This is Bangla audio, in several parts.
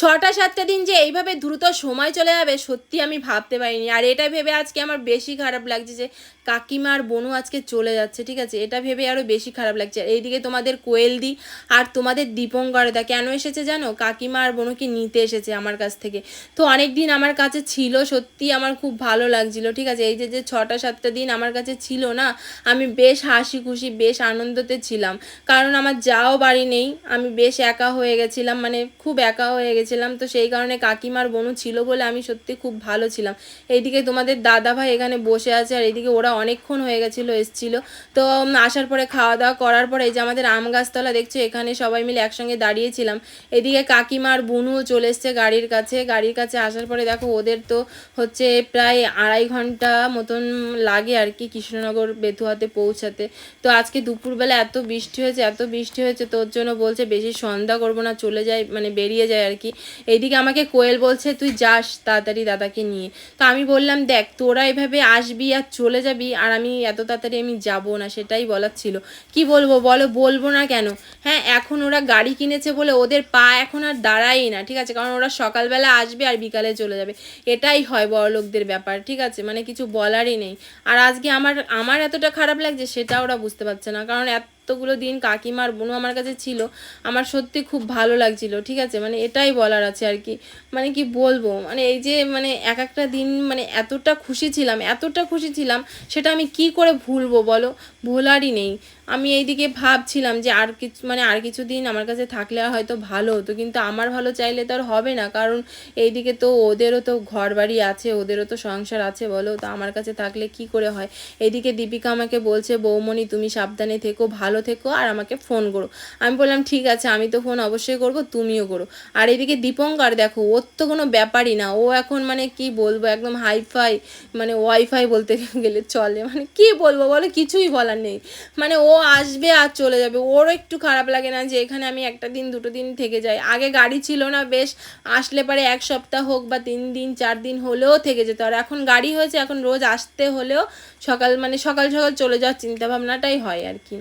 ছটা, সাতটা দিন যে এইভাবে দ্রুত সময় চলে যাবে, সত্যি আমি ভাবতে পারিনি। আর এটা ভেবে আজকে আমার বেশি খারাপ লাগছে যে, কাকিমা আর বনু আজকে চলে যাচ্ছে, ঠিক আছে? এটা ভেবে আরও বেশি খারাপ লাগছে। আর এইদিকে তোমাদের কোয়েল দি আর তোমাদের দীপঙ্করদা কেন এসেছে জানো? কাকিমা আর বনুকে নিতে এসেছে আমার কাছ থেকে। তো অনেক দিন আমার কাছে ছিল, সত্যি আমার খুব ভালো লাগছিল, ঠিক আছে? এই যে যে ছটা, সাতটা দিন আমার কাছে ছিল না, আমি বেশ হাসি খুশি বেশ আনন্দতে ছিলাম। কারণ আমার যাও বাড়ি নেই, আমি বেশ একা হয়ে গেছিলাম মানে খুব একা হয়ে গেছিলাম তো সেই কারণে কাকিমার বোনও ছিল বলে আমি সত্যি খুব ভালো ছিলাম। এইদিকে তোমাদের দাদা ভাই এখানে বসে আছে আর এইদিকে ওরা অনেকক্ষণ হয়ে গেছিল, এসছিল। তো আসার পরে খাওয়া দাওয়া করার পরে এই যে আমাদের আম গাছতলা দেখছ, এখানে সবাই মিলে একসঙ্গে দাঁড়িয়েছিলাম। এদিকে কাকিমার বুনুও চলে এসছে গাড়ির কাছে। গাড়ির কাছে আসার পরে দেখো ওদের তো হচ্ছে প্রায় আড়াই ঘণ্টা মতন লাগে আর কি কৃষ্ণনগর বেথুয়াতে পৌঁছাতে। তো আজকে দুপুরবেলা এত বৃষ্টি হয়েছে, এত বৃষ্টি হয়েছে তোর জন্য বলছে বেশি সন্ধ্যা করব না, চলে যায় মানে বেরিয়ে যায় আর কি। এইদিকে আমাকে কোয়েল বলছে, তুই যাস তাড়াতাড়ি দাদাকে নিয়ে। তো আমি বললাম, দেখ, তোরা এভাবে আসবি আর চলে যাবি আর আমি এত তাড়াতাড়ি আমি যাব না, সেটাই বলার ছিল। কি বলব বলো, বলব না কেন? হ্যাঁ এখন ওরা গাড়ি কিনেছে বলে ওদের পা এখন আর দাঁড়ায়ই না, ঠিক আছে? কারণ ওরা সকালবেলা আসবে আর বিকালে চলে যাবে। এটাই হয় বড় লোকদের ব্যাপার, ঠিক আছে? মানে কিছু বলারই নেই। আর আজকে আমার আমার এতটা খারাপ লাগছে সেটা ওরা বুঝতে পারছে না, কারণ এতগুলো দিন কাকিমার বোনু আমার কাছে ছিল, আমার সত্যি খুব ভালো লাগছিল, ঠিক আছে? মানে এটাই বলার আছে আর কি। মানে কি বলব? মানে এই যে মানে এক একটা দিন মানে এতটা খুশি ছিলাম, এতটা খুশি ছিলাম, সেটা আমি কি করে ভুলবো বলো? ভোলারই নেই। আমি এইদিকে ভাবছিলাম যে আর কিছু মানে আর কিছু দিন আমার কাছে থাকলে হয়তো ভালো হতো, কিন্তু আমার ভালো চাইলে তো আর হবে না, কারণ এইদিকে তো ওদেরও তো ঘর বাড়ি আছে, ওদেরও তো সংসার আছে বলো, তো আমার কাছে থাকলে কি করে হয়? এইদিকে দীপিকা আমাকে বলছে, বৌমণি, তুমি সাবধানে থেকো, ভালো থেকো আর আমাকে ফোন করো। আমি বললাম, ঠিক আছে, আমি তো ফোন অবশ্যই করব, তুমিও করো। আর এদিকে দীপঙ্কর, দেখো, ওর তো কোনো ব্যাপারই না। ও এখন মানে কি বলব, একদম হাইফাই মানে ওয়াইফাই বলতে গেলে চলে। মানে কি বলব বলো, কিছুই বলার নেই। মানে ও আসবে আর চলে যাবে। ওরও একটু খারাপ লাগে না যে এখানে আমি একটা দিন, দুটো দিন থেকে যাই। আগে গাড়ি ছিল না, বেশ, আসলে পরে এক সপ্তাহ হোক বা তিন দিন, চার দিন হলেও থেকে যেত। আর এখন গাড়ি হয়েছে, এখন রোজ আসতে হলেও সকাল মানে সকাল সকাল চলে যাওয়ার চিন্তা ভাবনাটাই হয় আর কি।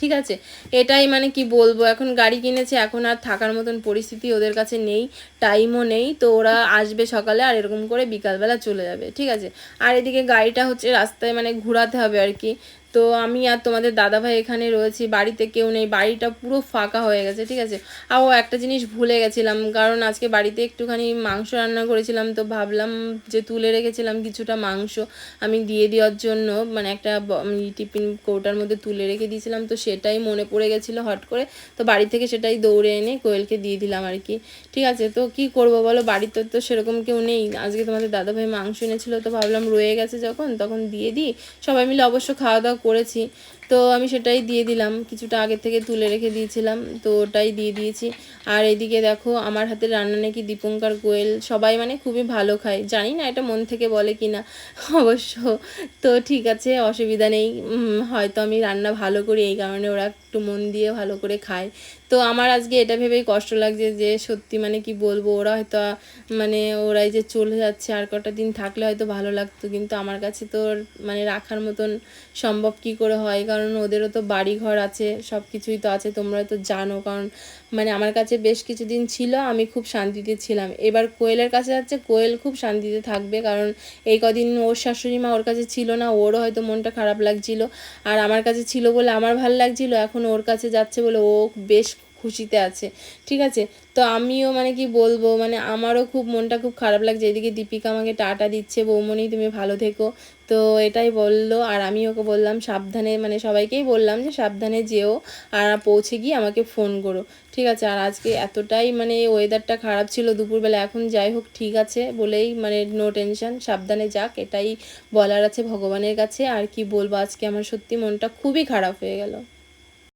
ঠিক আছে? এটাই মানে কি বলব? এখন গাড়ি কিনেছে, এখন আর থাকার মতন পরিস্থিতি ওদের কাছে নেই টাইমও নেই, তো ওরা আসবে সকালে আর এরকম করে বিকালবেলা চলে যাবে, ঠিক আছে? আর এদিকে গাড়িটা হচ্ছে রাস্তায় মানে ঘুরাতে হবে আর কি। তো আমি আর তোমাদের দাদাভাই এখানে রয়েছি, বাড়িতে কেউ নেই, বাড়িটা পুরো ফাঁকা হয়ে গেছে, ঠিক আছে? আর ও একটা জিনিস ভুলে গেছিলাম, কারণ আজকে বাড়িতে একটুখানি মাংস রান্না করেছিলাম, তো ভাবলাম যে তুলে রেখেছিলাম কিছুটা মাংস আমি দিয়ে দেওয়ার জন্য মানে একটা টিফিন কৌটার মধ্যে তুলে রেখে দিয়েছিলাম, তো সেটাই মনে পড়ে গেছিল হট করে, তো বাড়ি থেকে সেটাই দৌড়ে এনে কোয়েলকে দিয়ে দিলাম আর কি, ঠিক আছে? তো কি করব বলো, বাড়িতে তো সেরকম কেউ নেই, আজকে তোমাদের দাদাভাই মাংস এনেছিল, তো ভাবলাম রয়ে গেছে যখন, তখন দিয়ে দিই, সবাই মিলে অবশ্য খাওয়া দাওয়া করেছি। তো আমি সেটাই দিয়ে দিলাম। কিছুটা আগে থেকে তুলে রেখে দিয়েছিলাম, তো ওটাই দিয়ে দিয়েছি। আর এদিকে দেখো, আমার হাতে রান্না নাকি দীপঙ্কর গোয়েল। সবাই মানে খুবই ভালো খায়। জানি না এটা মন থেকে বলে কি না অবশ্য। তো ঠিক আছে, অসুবিধা নেই। হয়তো আমি রান্না ভালো করি, এই কারণে ওরা একটু মন দিয়ে ভালো করে খায়। তো আমার আজকে এটা ভেবেই কষ্ট লাগছে যে সত্যি মানে কি বলব, ওরা হয়তো মানে ওরাই যে চলে যাচ্ছে আর কটা দিন থাকলে হয়তো ভালো লাগতো। কিন্তু আমার কাছে তো মানে রাখার মতন সম্ভব কি করে হয়? কারণ ওদেরও তো বাড়ি ঘর আছে সব কিছুই তো আছে, তোমরা তো জানো। কারণ মানে আমার কাছে বেশ কিছুদিন ছিল, আমি খুব শান্তিতে ছিলাম। এবার কোয়েলের কাছে যাচ্ছে, কোয়েল খুব শান্তিতে থাকবে, কারণ এই কদিন ওর শাশুড়ি মা ওর কাছে ছিল না, ওরও হয়তো মনটা খারাপ লাগছিল। আর আমার কাছে ছিল বলে আমার ভালো লাগছিল, এখন ওর কাছে যাচ্ছে বলে ও বেশ খুশিতে আছে। ঠিক আছে? তো আমিও মানে কি বলব মানে আমারও খুব মনটা খুব খারাপ লাগছে। এদিকে দীপিকা আমাকে টাটা দিচ্ছে বৌমনি তুমি ভালো থেকো। তো এটাই বলল। আর আমি ওকে বললাম, সাবধানে মানে সবাইকেই বললাম যে সাবধানে যেও আর পৌঁছে গিয়ে আমাকে ফোন করো। ঠিক আছে? আর আজকে এতটাই মানে ওয়েদারটা খারাপ ছিল দুপুরবেলা। এখন যাই হোক, ঠিক আছে বলেই মানে নো টেনশন সাবধানে যাক। এটাই বলার আছে ভগবানের কাছে। আর কি বলব, আজকে আমার সত্যি মনটা খুবই খারাপ হয়ে গেল।